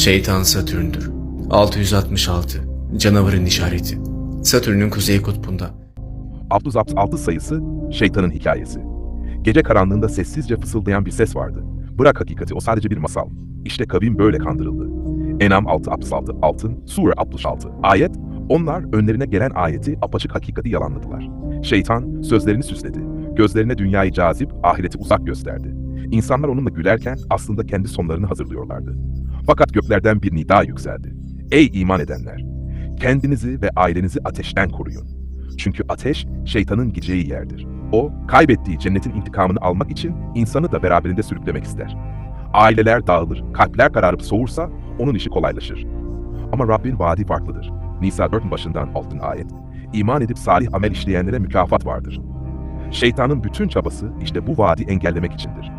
Şeytan Satürn'dür. 666. Canavarın işareti. Satürn'ün kuzey kutbunda. 666 sayısı şeytanın hikayesi. Gece karanlığında sessizce fısıldayan bir ses vardı. Bırak hakikati o sadece bir masal. İşte kavim böyle kandırıldı. Enam 666 altın, Sure 66 ayet, onlar önlerine gelen ayeti apaçık hakikati yalanladılar. Şeytan sözlerini süsledi. Gözlerine dünyayı cazip, ahireti uzak gösterdi. İnsanlar onunla gülerken aslında kendi sonlarını hazırlıyorlardı. Fakat göklerden bir nida yükseldi. Ey iman edenler! Kendinizi ve ailenizi ateşten koruyun. Çünkü ateş şeytanın gideceği yerdir. O, kaybettiği cennetin intikamını almak için insanı da beraberinde sürüklemek ister. Aileler dağılır, kalpler kararıp soğursa onun işi kolaylaşır. Ama Rabbin vaadi farklıdır. Nisa 4'ün başından altın ayet. İman edip salih amel işleyenlere mükafat vardır. Şeytanın bütün çabası işte bu vaadi engellemek içindir.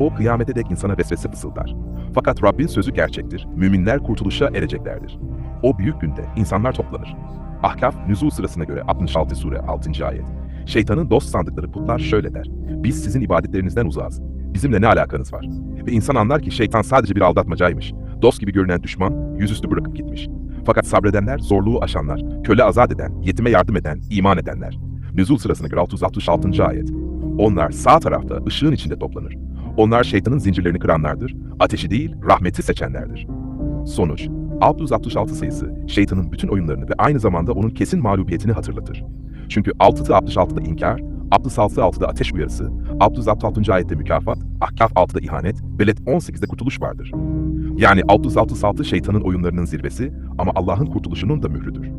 O kıyamete dek insana vesvese fısıldar. Fakat Rabbin sözü gerçektir. Müminler kurtuluşa ereceklerdir. O büyük günde insanlar toplanır. Ahkaf, nüzul sırasına göre 66 sure 6. ayet. Şeytanın dost sandıkları putlar şöyle der. Biz sizin ibadetlerinizden uzağız. Bizimle ne alakanız var? Ve insan anlar ki şeytan sadece bir aldatmacaymış. Dost gibi görünen düşman yüzüstü bırakıp gitmiş. Fakat sabredenler, zorluğu aşanlar, köle azat eden, yetime yardım eden, iman edenler. Nüzul sırasına göre 666. ayet. Onlar sağ tarafta ışığın içinde toplanır. Onlar şeytanın zincirlerini kıranlardır, ateşi değil rahmeti seçenlerdir. Sonuç, 666 sayısı şeytanın bütün oyunlarını ve aynı zamanda onun kesin mağlubiyetini hatırlatır. Çünkü 6'da 66'da inkar, 66 6'da ateş uyarısı, 666. ayette mükafat, Ahkaf 6'da ihanet, Beled 18'de kurtuluş vardır. Yani 666 şeytanın oyunlarının zirvesi ama Allah'ın kurtuluşunun da mührüdür.